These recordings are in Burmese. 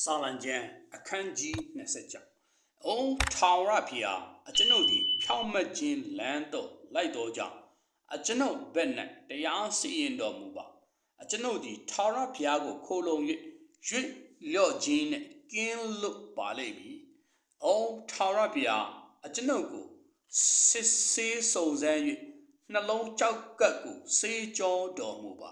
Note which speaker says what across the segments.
Speaker 1: စာလံကျမ်းအခန်းကြီး26အိုးထောင်ရဖျားအကျွန်ုပ်သည်ဖြောင့်မတ်ခြင်းလမ်းသို့လိုက်တော်ကြောင့်အကျွန်ုပ်ဘက်၌တရားစီရင်တော်မူပါအကျွန်ုပ်သည်ထောင်ရဖျားကိုခိုးလုံ၍ရွေ့လျော့ခြင်းနှင့်ကင်းလွတ်ပါလိမ့်မည်အိုးထောင်ရဖျားအကျွန်ုပ်ကိုစစ်ဆေးစုံစမ်း၍နှလုံးကြောက်ကပ်ကိုစေးကြောတော်မူပါ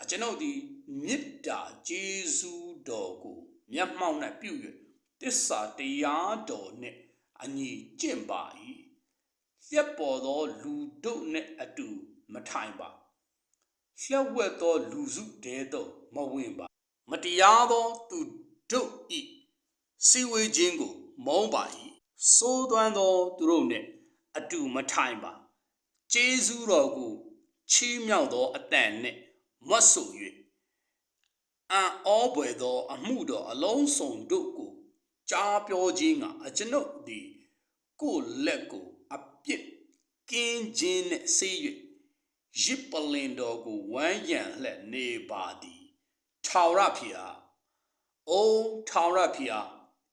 Speaker 1: အကျွန်ုပ်သည်မေတ္တာကျေးဇူးတော်ကို မျက်မှောက်၌ပြု၍တစ္ဆာတရားတော်နှင့်အညီကျင့်ပါ၏လျက်ပေါ်သောလူတို့နှင့်အတူမထိုင်ပါလျှက်ဝက်သောလူစုတဲသို့မဝင်ပါမတရားသောသူတို့ဤစီဝေခြင်းကိုမုန်းပါ၏စိုးသွမ်းသောသူတို့နှင့်အတူမထိုင်ပါကျေးဇူးတော်ကိုချီးမြှောက်သောအတန်နှင့်မွတ်ဆို၍ အံ့ဩပွေသော အမှုတော်အလုံးစုံတို့ကိုကြားပြောခြင်းကအကျွန်ုပ်သည်ကိုယ်လက်ကိုအပြစ်ကင်းခြင်းနှင့်ဆေး၍ရစ်ပလင်တော်ကိုဝမ်းရံလှက်နေပါသည်ထာဝရဖျားအိုးထာဝရဖျား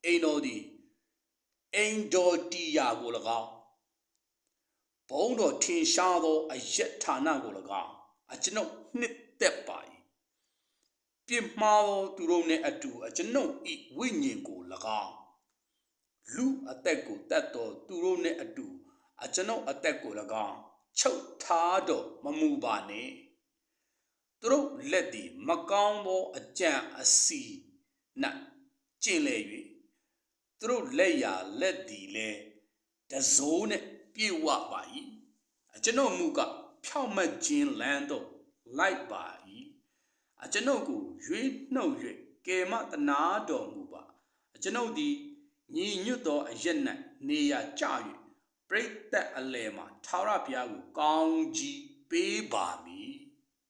Speaker 1: အိမ်တော်သည်အိမ်တော်တီယာကို၎င်းဘုံတော်ထင်ရှားသောအယက်ဌာနကို၎င်းအကျွန်ုပ်နှစ်သက်ပါ၏ ပြစ်မှားသောသူတို့နှင့်အတူအကျွန်ုပ်ဤဝိညာဉ်ကို၎င်းလူအသက်ကိုတတ်သောသူတို့နှင့်အတူအကျွန်ုပ်အသက်ကို၎င်းချုပ်ထားတော်မမူပါနှင့်သူတို့လက်သည်မကောင်းသောအကြံအစီ၌ကျင့်လေ၍သူတို့လက်ရာလက်သည်လည်းတစိုးနှင့်ပြေဝပါ၏အကျွန်ုပ်မူကဖြောင့်မတ်ခြင်းလမ်းသို့လိုက်ပါ၏ အကျွန်ုပ်ကိုရွေးနှုတ်၍ကယ်မတနာတော်မူပါအကျွန်ုပ်သည်ညီညွတ်သောအရက်၌နေရာကျ၍ပရိသတ်အလယ်မှာထာဝရဘုရားကိုကောင်းကြီးပေးပါမည်